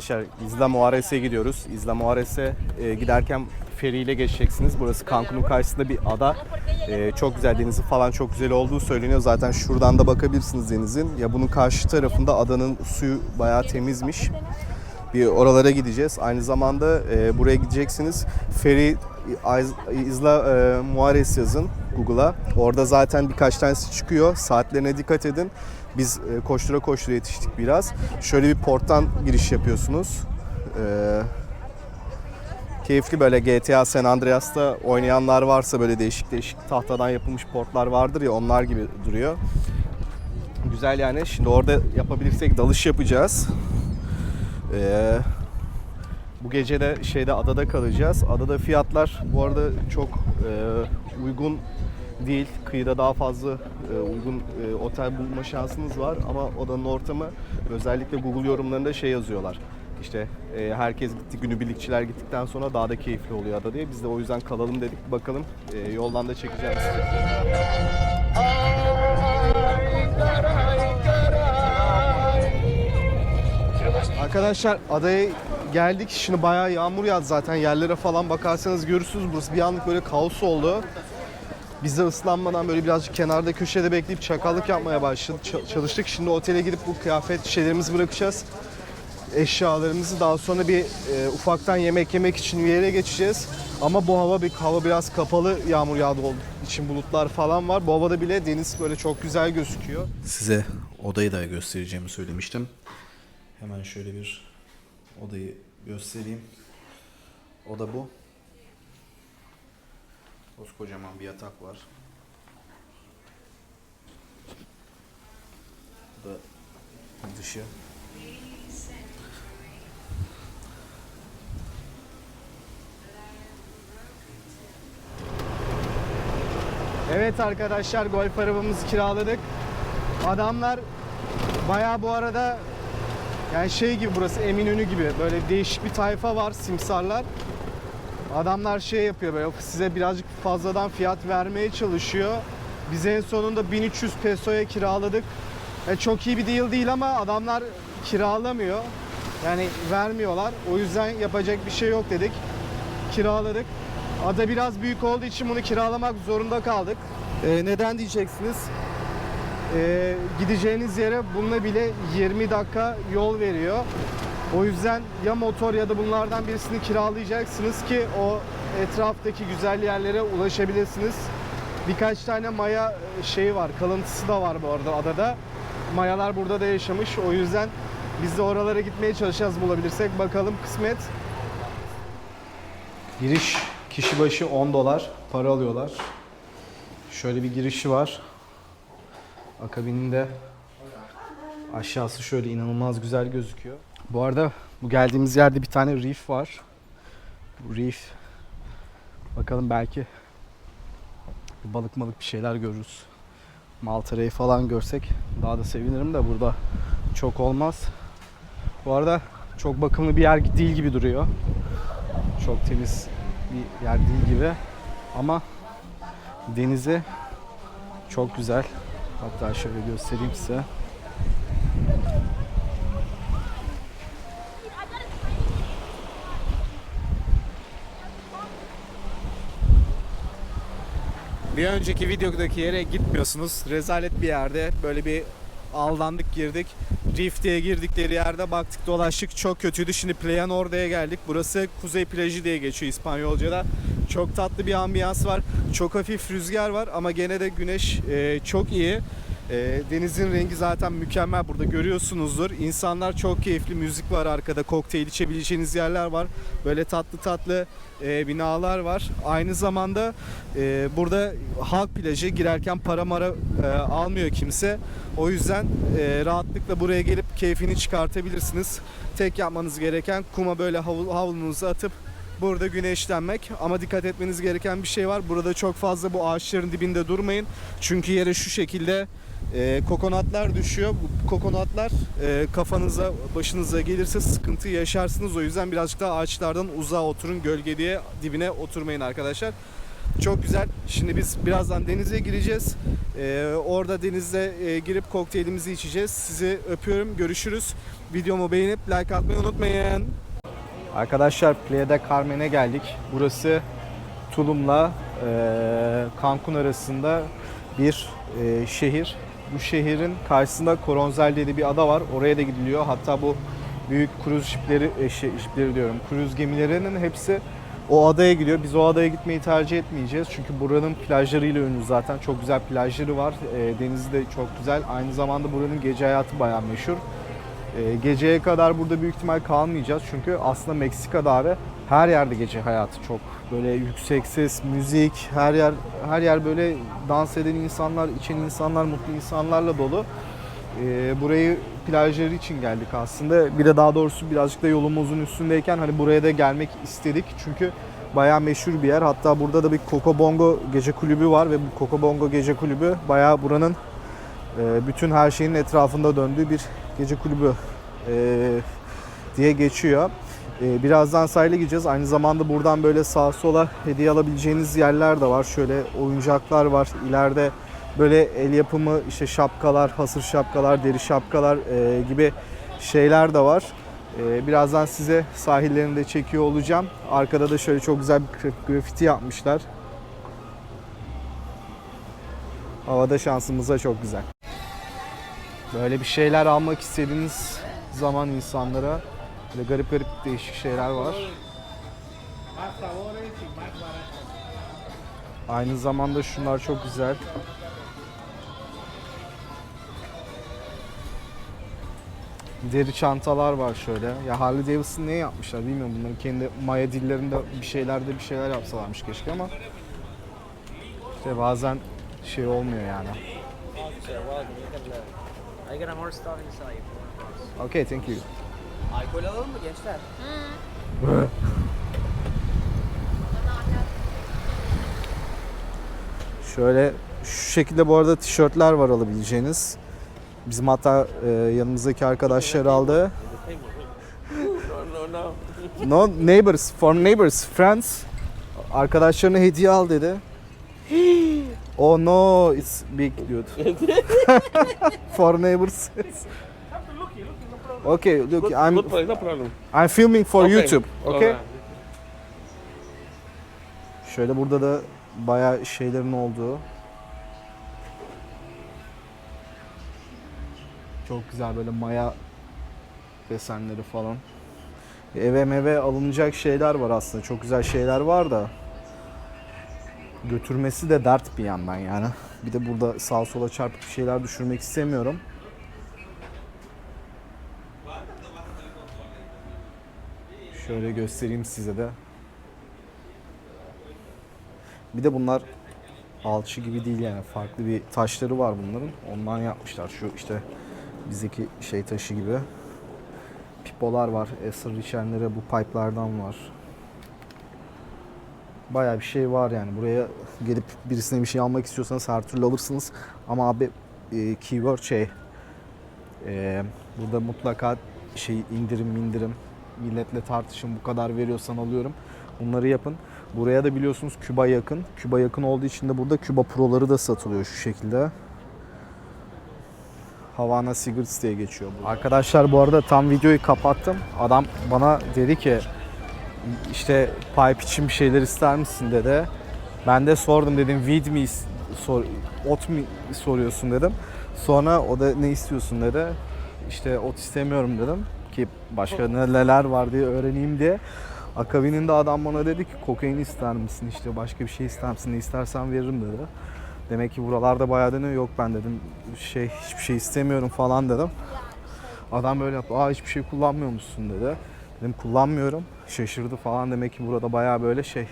Arkadaşlar Isla Muares'e gidiyoruz. Isla Muares'e e, giderken feriyle geçeceksiniz. Burası Cancun'un karşısında bir ada. E, çok güzel denizi falan çok güzel olduğu söyleniyor. Zaten şuradan da bakabilirsiniz denizin. Ya bunun karşı tarafında adanın suyu bayağı temizmiş. Bir oralara gideceğiz. Aynı zamanda e, buraya gideceksiniz. Feri Isla e, Muares yazın Google'a. Orada zaten birkaç tanesi çıkıyor. Saatlerine dikkat edin. Biz e, koştura koştura yetiştik biraz. Şöyle bir porttan giriş yapıyorsunuz. E, keyifli böyle GTA San Andreas'ta oynayanlar varsa böyle değişik değişik tahtadan yapılmış portlar vardır ya onlar gibi duruyor. Güzel yani. Şimdi orada yapabilirsek dalış yapacağız. Ee, bu gece de şeyde adada kalacağız. Adada fiyatlar bu arada çok e, uygun değil. Kıyıda daha fazla e, uygun e, otel bulma şansınız var ama odanın ortamı özellikle Google yorumlarında şey yazıyorlar. İşte e, herkes gitti, günübirlikçiler gittikten sonra daha da keyifli oluyor ada diye. Biz de o yüzden kalalım dedik. Bakalım e, yoldan da çekeceğim. Arkadaşlar adaya geldik. Şimdi bayağı yağmur yağdı zaten. Yerlere falan bakarsanız görürsünüz. Burası bir anlık böyle kaos oldu. Biz de ıslanmadan böyle birazcık kenarda köşede bekleyip çakallık yapmaya başladık. Çalıştık. Şimdi otele gidip bu kıyafet şeylerimizi bırakacağız. Eşyalarımızı daha sonra bir e, ufaktan yemek yemek için bir yere geçeceğiz. Ama bu hava bir hava biraz kapalı yağmur yağdı olduğu için bulutlar falan var. Bu havada bile deniz böyle çok güzel gözüküyor. Size odayı da göstereceğimi söylemiştim. Hemen şöyle bir odayı göstereyim. Oda bu. Koskocaman bir yatak var. Bu da dışı. Evet arkadaşlar golf arabamızı kiraladık. Adamlar bayağı bu arada yani şey gibi burası Eminönü gibi böyle değişik bir tayfa var simsarlar. Adamlar şey yapıyor böyle size birazcık fazladan fiyat vermeye çalışıyor. Biz en sonunda 1300 pesoya kiraladık. E, çok iyi bir deal değil ama adamlar kiralamıyor. Yani vermiyorlar. O yüzden yapacak bir şey yok dedik. Kiraladık. Ada biraz büyük olduğu için bunu kiralamak zorunda kaldık. E, neden diyeceksiniz? E, gideceğiniz yere bununla bile 20 dakika yol veriyor. O yüzden ya motor ya da bunlardan birisini kiralayacaksınız ki o etraftaki güzel yerlere ulaşabilirsiniz. Birkaç tane maya şeyi var, kalıntısı da var bu arada adada. Mayalar burada da yaşamış. O yüzden biz de oralara gitmeye çalışacağız bulabilirsek. Bakalım kısmet. Giriş kişi başı 10 dolar para alıyorlar. Şöyle bir girişi var. Akabininde aşağısı şöyle inanılmaz güzel gözüküyor. Bu arada bu geldiğimiz yerde bir tane reef var. Bu reef bakalım belki bir balık malık bir şeyler görürüz. Malta Ray falan görsek daha da sevinirim de burada çok olmaz. Bu arada çok bakımlı bir yer değil gibi duruyor. Çok temiz bir yer değil gibi. Ama denizi çok güzel. Hatta şöyle göstereyim size. Bir önceki videodaki yere gitmiyorsunuz. Rezalet bir yerde böyle bir aldandık girdik. Diye girdikleri yerde baktık dolaştık çok kötüydü. Şimdi Playan Orda'ya geldik. Burası Kuzey Plajı diye geçiyor İspanyolca'da. Çok tatlı bir ambiyans var. Çok hafif rüzgar var ama gene de güneş e, çok iyi. E, denizin rengi zaten mükemmel burada görüyorsunuzdur. İnsanlar çok keyifli. Müzik var arkada. Kokteyl içebileceğiniz yerler var. Böyle tatlı tatlı e, binalar var. Aynı zamanda e, burada halk plajı girerken para mara e, almıyor kimse. O yüzden e, rahatlıkla buraya gelip keyfini çıkartabilirsiniz. Tek yapmanız gereken kuma böyle havlu, havlunuzu atıp burada güneşlenmek. Ama dikkat etmeniz gereken bir şey var. Burada çok fazla bu ağaçların dibinde durmayın. Çünkü yere şu şekilde e, kokonatlar düşüyor. Bu kokonatlar e, kafanıza, başınıza gelirse sıkıntı yaşarsınız. O yüzden birazcık daha ağaçlardan uzağa oturun. Gölgeliğe, dibine oturmayın arkadaşlar. Çok güzel. Şimdi biz birazdan denize gireceğiz. Ee, orada denizde e, girip kokteylimizi içeceğiz. Sizi öpüyorum. Görüşürüz. Videomu beğenip like atmayı unutmayın. Arkadaşlar Playa del Carmen'e geldik. Burası Tulum'la e, Cancun arasında bir e, şehir. Bu şehrin karşısında Coronzel diye de bir ada var. Oraya da gidiliyor. Hatta bu büyük kruz şipleri, e, şey, şipleri diyorum, kruz gemilerinin hepsi o adaya gidiyor. Biz o adaya gitmeyi tercih etmeyeceğiz. Çünkü buranın plajlarıyla ünlü zaten. Çok güzel plajları var. E, denizi de çok güzel. Aynı zamanda buranın gece hayatı bayağı meşhur. E, geceye kadar burada büyük ihtimal kalmayacağız. Çünkü aslında Meksika'da abi her yerde gece hayatı çok. Böyle yüksek ses, müzik, her yer her yer böyle dans eden insanlar, içen insanlar, mutlu insanlarla dolu. E, burayı plajları için geldik aslında. Bir de daha doğrusu birazcık da yolumuzun üstündeyken hani buraya da gelmek istedik. Çünkü bayağı meşhur bir yer. Hatta burada da bir Coco Bongo gece kulübü var ve bu Coco Bongo gece kulübü bayağı buranın e, bütün her şeyin etrafında döndüğü bir gece kulübü e, diye geçiyor. E, birazdan sahile gideceğiz. Aynı zamanda buradan böyle sağa sola hediye alabileceğiniz yerler de var. Şöyle oyuncaklar var. İleride böyle el yapımı işte şapkalar, hasır şapkalar, deri şapkalar e, gibi şeyler de var. E, birazdan size sahillerini de çekiyor olacağım. Arkada da şöyle çok güzel bir gra- grafiti yapmışlar. Havada şansımıza çok güzel. Böyle bir şeyler almak istediğiniz zaman insanlara böyle garip garip değişik şeyler var. Aynı zamanda şunlar çok güzel. Deri çantalar var şöyle. Ya Harley Davidson ne yapmışlar bilmiyorum bunların kendi Maya dillerinde bir şeylerde bir şeyler yapsalarmış keşke ama işte bazen şey olmuyor yani. I got more stuff inside. Okay, thank you. Alkol alalım mı gençler? Şöyle şu şekilde bu arada tişörtler var alabileceğiniz. Bizim hatta e, yanımızdaki arkadaşlar aldı. No, neighbors, for neighbors, friends. Arkadaşlarına hediye al dedi. Oh no, it's big dude. for neighbors. okay, look, Good, I'm good price, no problem. I'm filming for Okay. YouTube. Okay? Alright. Şöyle burada da bayağı şeylerin olduğu. Çok güzel böyle maya desenleri falan. Eve meve alınacak şeyler var aslında. Çok güzel şeyler var da. Götürmesi de dert bir yandan yani. Bir de burada sağa sola çarpıp bir şeyler düşürmek istemiyorum. Şöyle göstereyim size de. Bir de bunlar alçı gibi değil yani farklı bir taşları var bunların. Ondan yapmışlar şu işte bizdeki şey taşı gibi. Pipolar var. Esir içenlere bu pipe'lardan var. Bayağı bir şey var yani. Buraya gelip birisine bir şey almak istiyorsanız her türlü alırsınız. Ama abi e, keyword şey e, burada mutlaka şey indirim indirim milletle tartışın bu kadar veriyorsan alıyorum. Bunları yapın. Buraya da biliyorsunuz Küba yakın. Küba yakın olduğu için de burada Küba Pro'ları da satılıyor şu şekilde. Havana Cigarettes diye geçiyor bu. Arkadaşlar bu arada tam videoyu kapattım. Adam bana dedi ki işte pipe için bir şeyler ister misin dedi. Ben de sordum dedim weed mi sor, ot mu soruyorsun dedim. Sonra o da ne istiyorsun dedi. İşte ot istemiyorum dedim ki başka neler var diye öğreneyim diye. Akabininde adam bana dedi ki kokain ister misin işte başka bir şey ister misin ne istersen veririm dedi. Demek ki buralarda bayağı deniyor yok ben dedim şey hiçbir şey istemiyorum falan dedim. Adam böyle yaptı aa hiçbir şey kullanmıyor musun dedi. Dedim kullanmıyorum şaşırdı falan demek ki burada bayağı böyle şey.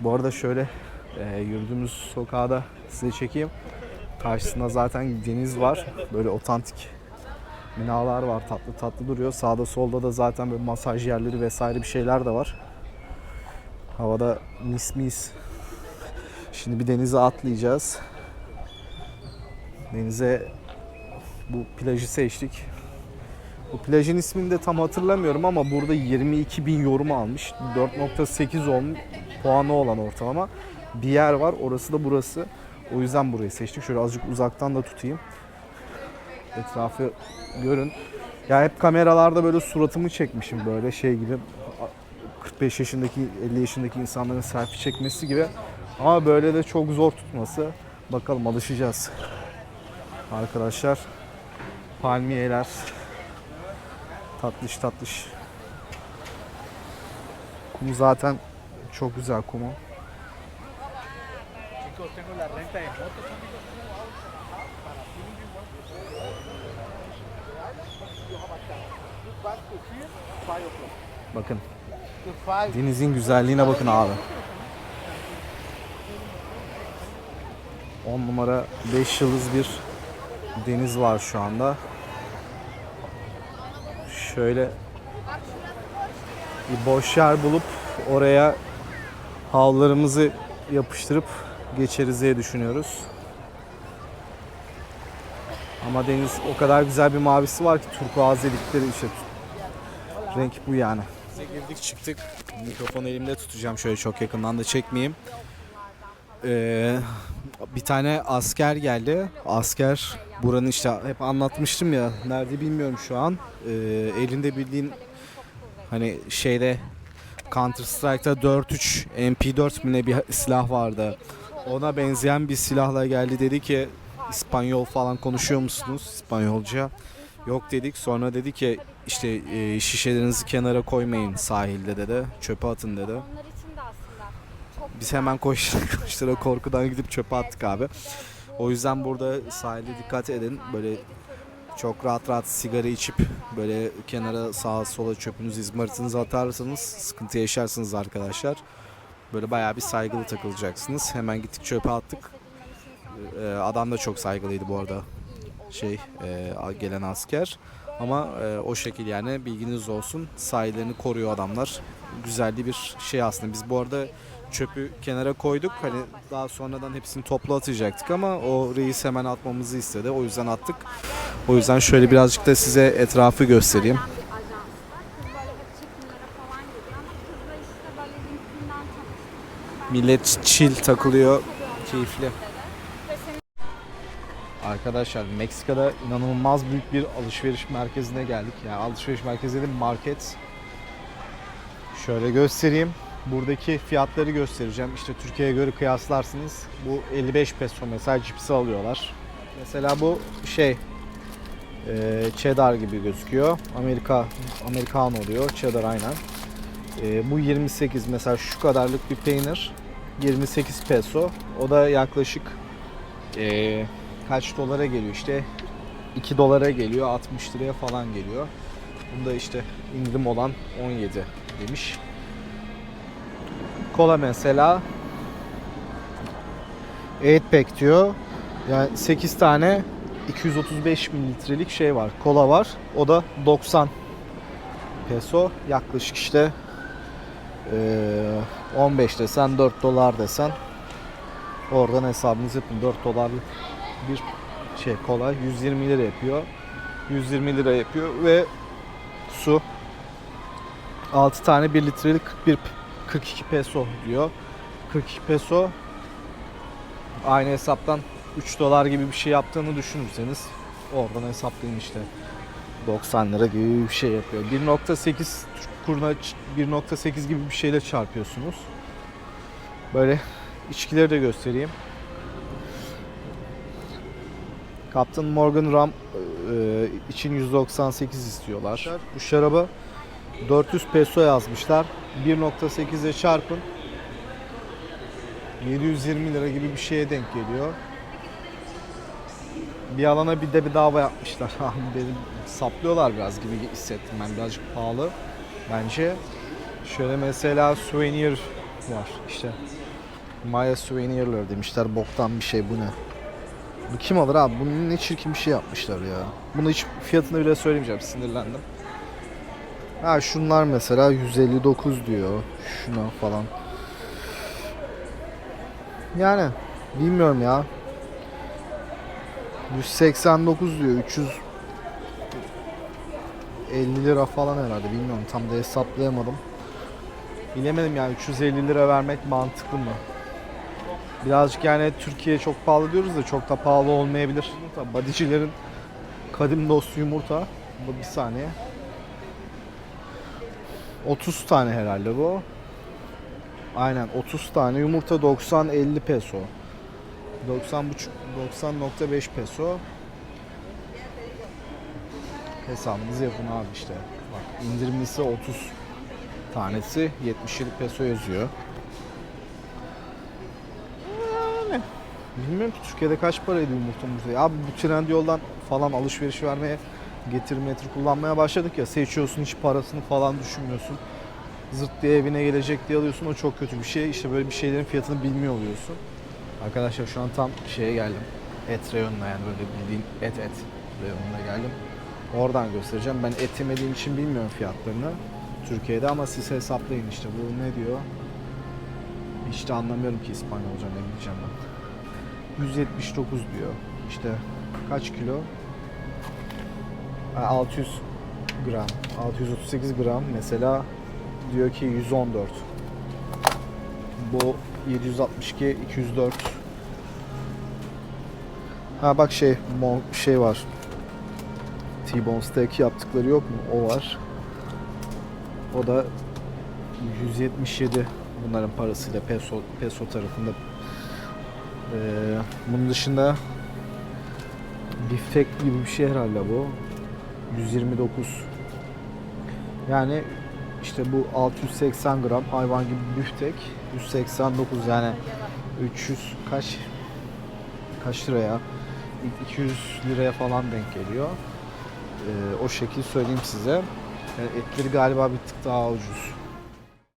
Bu arada şöyle e, yürüdüğümüz sokağa da size çekeyim. Karşısında zaten deniz var böyle otantik binalar var tatlı tatlı duruyor. Sağda solda da zaten böyle masaj yerleri vesaire bir şeyler de var. Havada mis mis. Şimdi bir denize atlayacağız. Denize bu plajı seçtik. Bu plajın ismini de tam hatırlamıyorum ama burada 22 bin yorum almış. 4.8 olmuş puanı olan ortalama. bir yer var. Orası da burası. O yüzden burayı seçtik. Şöyle azıcık uzaktan da tutayım. Etrafı görün. Ya hep kameralarda böyle suratımı çekmişim böyle şey gibi. 45 yaşındaki 50 yaşındaki insanların selfie çekmesi gibi. Ama böyle de çok zor tutması. Bakalım alışacağız. Arkadaşlar palmiyeler tatlış tatlış. Kum zaten çok güzel kumu. Bakın. Denizin güzelliğine bakın abi. 10 numara 5 yıldız bir deniz var şu anda. Şöyle bir boş yer bulup oraya havlularımızı yapıştırıp geçeriz diye düşünüyoruz. Ama deniz o kadar güzel bir mavisi var ki turkuaz dedikleri işte renk bu yani. Girdik çıktık. Mikrofonu elimde tutacağım şöyle çok yakından da çekmeyeyim. Ee, bir tane asker geldi. Asker buranın işte hep anlatmıştım ya. Nerede bilmiyorum şu an. Ee, elinde bildiğin hani şeyde Counter Strike'da 4-3 MP4 mi ne bir silah vardı. Ona benzeyen bir silahla geldi dedi ki İspanyol falan konuşuyor musunuz İspanyolca? Yok dedik. Sonra dedi ki işte e, şişelerinizi kenara koymayın sahilde dedi. Çöpe atın dedi. Biz hemen koştura koştura korkudan gidip çöpe attık abi. O yüzden burada sahilde dikkat edin. Böyle çok rahat rahat sigara içip böyle kenara sağa sola çöpünüzü izmaritinizi atarsanız sıkıntı yaşarsınız arkadaşlar. Böyle bayağı bir saygılı takılacaksınız. Hemen gittik çöpe attık. Ee, adam da çok saygılıydı bu arada. Şey e, gelen asker. Ama e, o şekil yani bilginiz olsun. Sahillerini koruyor adamlar. Güzelli bir şey aslında. Biz bu arada çöpü kenara koyduk. Hani daha sonradan hepsini toplu atacaktık ama o reis hemen atmamızı istedi. O yüzden attık. O yüzden şöyle birazcık da size etrafı göstereyim. Millet chill takılıyor. Keyifli. Arkadaşlar Meksika'da inanılmaz büyük bir alışveriş merkezine geldik. Yani alışveriş merkezi değil market. Şöyle göstereyim. Buradaki fiyatları göstereceğim. İşte Türkiye'ye göre kıyaslarsınız. Bu 55 peso mesela cipsi alıyorlar. Mesela bu şey e, cheddar gibi gözüküyor. Amerika Amerikan oluyor. Cheddar aynen. E, bu 28 mesela şu kadarlık bir peynir 28 peso. O da yaklaşık e, kaç dolara geliyor işte 2 dolara geliyor 60 liraya falan geliyor. Bunda işte indirim olan 17 demiş. Kola mesela 8 pack diyor. Yani 8 tane 235 mililitrelik şey var. Kola var. O da 90 peso. Yaklaşık işte eee 15 desen 4 dolar desen oradan hesabınızı yapın. 4 dolarlık bir şey kola 120 lira yapıyor. 120 lira yapıyor ve su 6 tane 1 litrelik 41 42 peso diyor. 42 peso aynı hesaptan 3 dolar gibi bir şey yaptığını düşünürseniz oradan hesaplayın işte 90 lira gibi bir şey yapıyor. 1.8 Türk kuruna ç- 1.8 gibi bir şeyle çarpıyorsunuz. Böyle içkileri de göstereyim. Captain Morgan Rum e, için 198 istiyorlar. Bu şaraba 400 peso yazmışlar. 1.8'e çarpın. 720 lira gibi bir şeye denk geliyor. Bir alana bir de bedava yapmışlar. Benim saplıyorlar biraz gibi hissettim ben birazcık pahalı bence. Şöyle mesela souvenir var işte. Maya Souvenirler demişler. Boktan bir şey bu ne? Bu kim alır abi? Bunun ne çirkin bir şey yapmışlar ya. Bunu hiç fiyatını bile söylemeyeceğim. Sinirlendim. Ha şunlar mesela 159 diyor. Şuna falan. Yani bilmiyorum ya. 189 diyor. 350 lira falan herhalde. Bilmiyorum tam da hesaplayamadım. Bilemedim yani 350 lira vermek mantıklı mı? Birazcık yani Türkiye çok pahalı diyoruz da çok da pahalı olmayabilir. Yumurta, badicilerin kadim dostu yumurta. Bu bir saniye. 30 tane herhalde bu. Aynen 30 tane yumurta 90-50 peso. 90 buçuk 90.5 peso. Hesabınızı yapın abi işte. Bak indirimlisi 30 tanesi 77 peso yazıyor. Bilmiyorum ki Türkiye'de kaç paraydı yumurtamız ya. Abi bu Trendyol'dan falan alışveriş vermeye getir metre kullanmaya başladık ya. Seçiyorsun hiç parasını falan düşünmüyorsun. Zırt diye evine gelecek diye alıyorsun o çok kötü bir şey. İşte böyle bir şeylerin fiyatını bilmiyor oluyorsun. Arkadaşlar şu an tam şeye geldim. Et reyonuna yani böyle bildiğin et et reyonuna geldim. Oradan göstereceğim. Ben et yemediğim için bilmiyorum fiyatlarını Türkiye'de ama siz hesaplayın işte. Bu ne diyor? Hiç de anlamıyorum ki İspanyolca ne diyeceğim ben. 179 diyor. İşte kaç kilo? Ha, 600 gram. 638 gram mesela diyor ki 114. Bu 762 204. Ha bak şey şey var. T-bone steak yaptıkları yok mu? O var. O da 177 bunların parasıyla peso peso tarafında. Ee, bunun dışında biftek gibi bir şey herhalde bu. 129. Yani işte bu 680 gram hayvan gibi biftek 189 yani 300 kaç kaç liraya 200 liraya falan denk geliyor. Ee, o şekil söyleyeyim size. Yani etleri galiba bir tık daha ucuz.